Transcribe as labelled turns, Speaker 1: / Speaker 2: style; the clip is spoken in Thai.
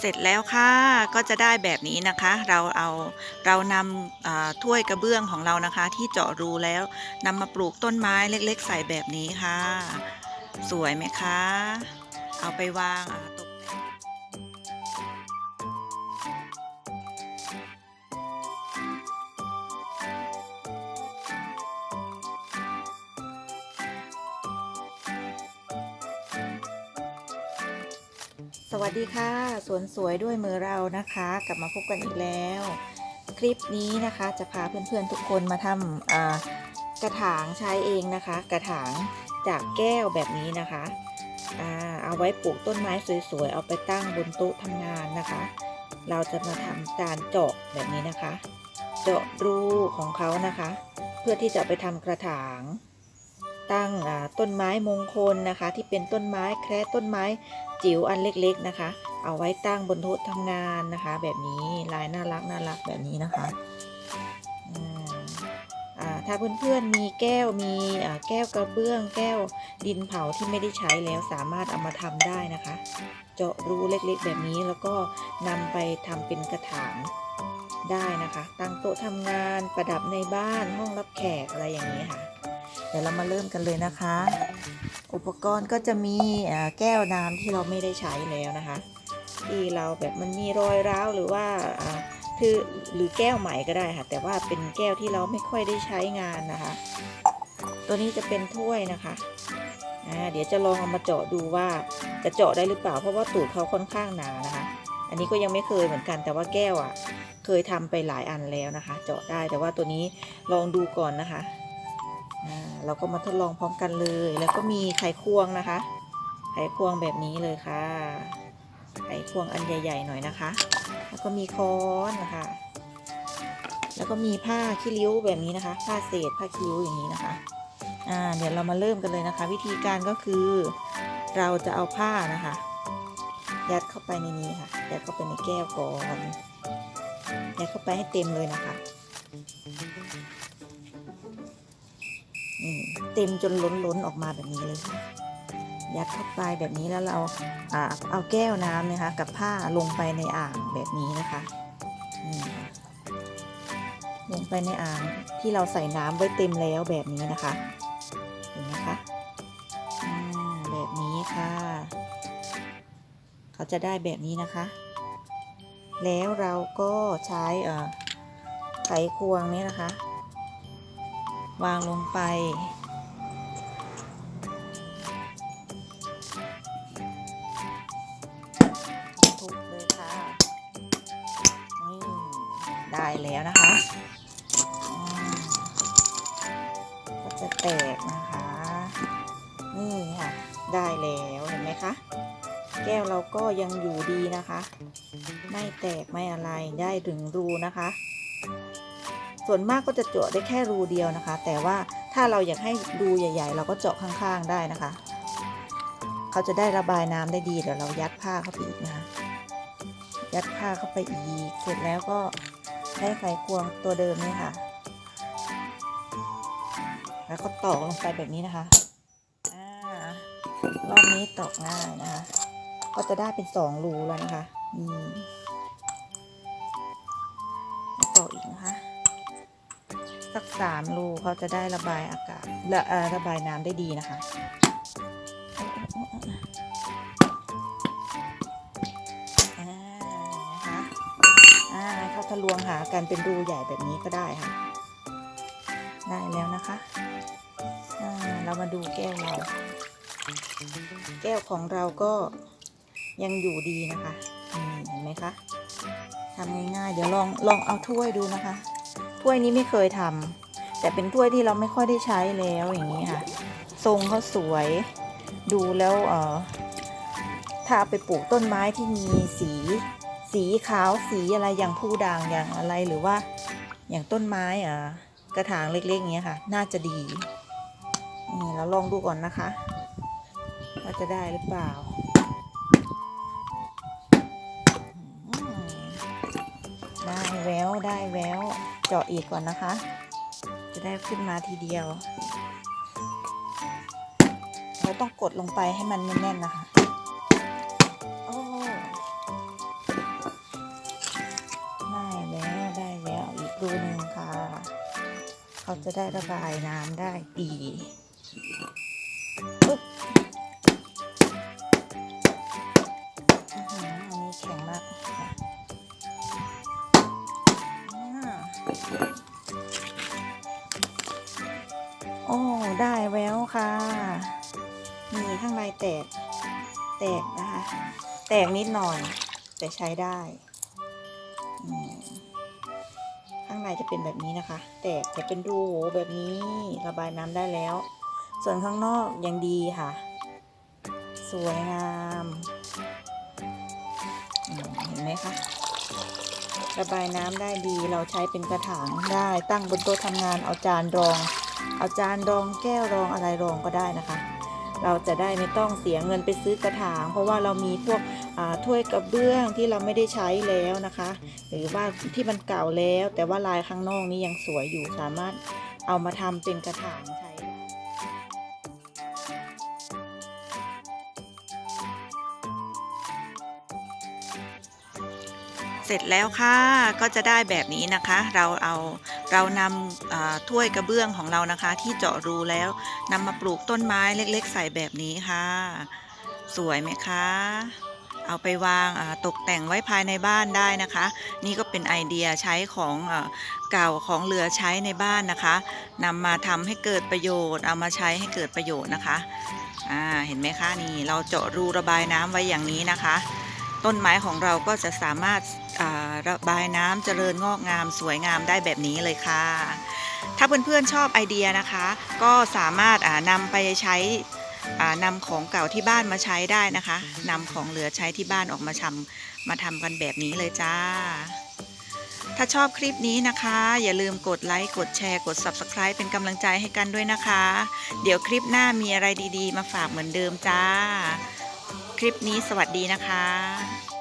Speaker 1: เสร็จแล้วค่ะก็จะได้แบบนี้นะคะ เราเอาเรานำถ้วยกระเบื้องของเรานะคะ ที่เจาะรูแล้วนำมาปลูกต้นไม้เล็กๆ ใส่แบบนี้ค่ะ สวยไหมคะ เอาไปวางตก สวัสดีค่ะ สวนสวยด้วยมือเรานะคะ กลับมาพบกันอีกแล้ว คลิปนี้นะคะจะพาเพื่อนๆทุกคนมาทำกระถางใช้เองนะคะ กระถางจากแก้วแบบนี้นะคะอเอาไว้ปลูกต้นไม้สวยๆ เอาไปตั้งบนโต๊ะทำงานนะคะ เราจะมาทำการเจาะแบบนี้นะคะ เจาะรูของเขานะคะ เพื่อที่จะไปทำกระถาง ตั้งต้นไม้มงคลนะคะ ที่เป็นต้นไม้แคระต้นไม้จิ๋วอันเล็กๆนะคะ เอาไว้ตั้งบนโต๊ะทำงานนะคะ แบบนี้ลายน่ารักน่ารักแบบนี้นะคะถ้าเพื่อนๆมีแก้วมีแก้วกระเบื้อง แก้วดินเผาที่ไม่ได้ใช้แล้วสามารถเอามาทำได้นะคะ เจาะรูเล็กๆ แบบนี้แล้วก็นำไปทำเป็นกระถางได้นะคะ ตั้งโต๊ะทำงานประดับในบ้านห้องรับแขกอะไรอย่างนี้ค่ะ เดี๋ยวเรามาเริ่มกันเลยนะคะ อุปกรณ์ก็จะมีแก้วน้ำที่เราไม่ได้ใช้แล้วนะคะ ที่เราแบบมันมีรอยร้าวหรือว่าคือหรือแก้วใหม่ก็ได้ค่ะ แต่ว่าเป็นแก้วที่เราไม่ค่อยได้ใช้งานนะคะ ตัวนี้จะเป็นถ้วยนะคะเดี๋ยวจะลองเอามาเจาะดูว่าจะเจาะได้หรือเปล่า เพราะว่าตูดเขาค่อนข้างหนานะคะ อันนี้ก็ยังไม่เคยเหมือนกันแต่ว่าแก้วอะ เคยทำไปหลายอันแล้วนะคะ เจาะได้แต่ว่าตัวนี้ลองดูก่อนนะคะ เราก็มาทดลองพร้อมกันเลย แล้วก็มีไขควงนะคะ ไขควงแบบนี้เลยค่ะ ไขควงอันใหญ่ ๆ หน่อยนะคะ แล้วก็มีค้อนนะคะ แล้วก็มีผ้าขี้ริ้วแบบนี้นะคะ ผ้าเศษผ้าขี้ริ้วอย่างนี้นะคะอ่าเดี๋ยวเรามาเริ่มกันเลยนะคะ วิธีการก็คือเราจะเอาผ้านะคะ ยัดเข้าไปในนี้ค่ะ ยัดเข้าไปในแก้วก่อนยัดเข้าไปให้เต็มเลยนะคะ นี่เต็มจนล้นล้นๆออกมาแบบนี้เลยค่ะ ยัดเข้าไปแบบนี้แล้วเราอ่าเอาแก้วน้ำนะคะ กับผ้าลงไปในอ่างแบบนี้นะคะลงไปในอ่างที่เราใส่น้ำไว้เต็มแล้วแบบนี้นะคะเห็นไหมคะอ่าแบบนี้ค่ะ เขาจะได้แบบนี้นะคะ แล้วเราก็ใช้อ่อไขควงนี้นะคะ วางลงไป ทุบเลยค่ะนี่ได้แล้วนะคะ ก็จะแตกนะคะ นี่ค่ะ ได้แล้วเห็นไหมคะแก้วเราก็ยังอยู่ดีนะคะ ไม่แตกไม่อะไรได้ถึงรูนะคะ ส่วนมากก็จะเจาะได้แค่รูเดียวนะคะ แต่ว่าถ้าเราอยากให้รูใหญ่ ๆ เราก็เจาะข้างๆได้นะคะ เขาจะได้ระบายน้ำได้ดีเดี๋ยวเรายัดผ้าเข้าไปอีกนะคะ ยัดผ้าเข้าไปอีก เสร็จแล้วก็ได้ไขควงตัวเดิมนี่ค่ะ แล้วก็ตอกลงไปแบบนี้นะคะรอบนี้ตอกง่ายนะคะ ก็จะได้เป็นสองรูแล้วนะคะนี่แสักสามรูเขาจะได้ระบายอากาศระระบายน้ำได้ดีนะคะ อ่านะคะอ่เขาทะลวงหากันเป็นรูใหญ่แบบนี้ก็ได้ค่ะ ได้แล้วนะคะ อ่า เรามาดูแก้วเรา แก้วของเราก็ยังอยู่ดีนะคะเห็นไหมคะทำง่ายๆ เดี๋ยวลองลองเอาถ้วยดูนะคะ ถ้วยนี้ไม่เคยทำแต่เป็นถ้วยที่เราไม่ค่อยได้ใช้แล้วอย่างนี้ค่ะ ทรงเขาสวย ดูแล้วเออถ้าเอาไปปลูกต้นไม้ที่มีสี สีขาวสีอะไรอย่างผู้ด่างอย่างอะไรหรือว่า อย่างต้นไม้อะกระถางเล็กๆอย่างเงี้ยค่ะ น่าจะดีนี่เราลองดูก่อนนะคะว่าจะได้หรือเปล่าได้แววได้แวว เจาะอีกก่อนนะคะ จะได้ขึ้นมาทีเดียว เราต้องกดลงไปให้มันแน่นๆนะคะได้แล้วได้แล้วอีกดูหนึ่งค่ะ เขาจะได้ระบายน้ำได้ดี ค่ะ นี่ข้างในแตก แตกนะคะ แตกนิดหน่อย แต่ใช้ได้ ข้างในจะเป็นแบบนี้นะคะ แตกจะเป็นรูโหว่แบบนี้ ระบายน้ำได้แล้ว ส่วนข้างนอกยังดีค่ะ สวยงามเห็นไหมคะระบายน้ำได้ดีเราใช้เป็นกระถางได้ตั้งบนโต๊ะทำงานเอาจานรอง เอาจานรองแก้วรองอะไรรองก็ได้นะคะ เราจะได้ไม่ต้องเสียเงินไปซื้อกระถาง เพราะว่าเรามีพวกถ้วยกระเบื้องที่เราไม่ได้ใช้แล้วนะคะ หรือว่าที่มันเก่าแล้ว แต่ว่าลายข้างนอกนี้ยังสวยอยู่สามารถเอามาทำเป็นกระถางใช้เสร็จแล้วค่ะ ก็จะได้แบบนี้นะคะ เราเอา เรานำถ้วยกระเบื้องของเรานะคะ ที่เจาะรูแล้วนำมาปลูกต้นไม้เล็กๆ ใส่แบบนี้ค่ะ สวยไหมคะ เอาไปวางตกแต่งไว้ภายในบ้านได้นะคะ นี่ก็เป็นไอเดียใช้ของเก่าของเหลือใช้ในบ้านนะคะนำมาทำให้เกิดประโยชน์ เอามาใช้ให้เกิดประโยชน์นะคะเห็นไหมคะนี่เราเจาะรูระบายน้ำไว้อย่างนี้นะคะ ต้นไม้ของเราก็จะสามารถาระบายน้ำเจริญงอกงาม สวยงามได้แบบนี้เลยค่ะ ถ้าเพื่อนๆชอบไอเดียนะคะ ก็สามารถนำไปใช้นำของเก่าที่บ้านมาใช้ได้นะคะนำของเหลือใช้ที่บ้านออกมาทำมาทำกันแบบนี้เลยจ้า ถ้าชอบคลิปนี้นะคะ อย่าลืมกดไลค์กดแชร์กด Subscribe เป็นกำลังใจให้กันด้วยนะคะ เดี๋ยวคลิปหน้ามีอะไรดีๆ มาฝากเหมือนเดิมจ้า คลิปนี้สวัสดีนะคะ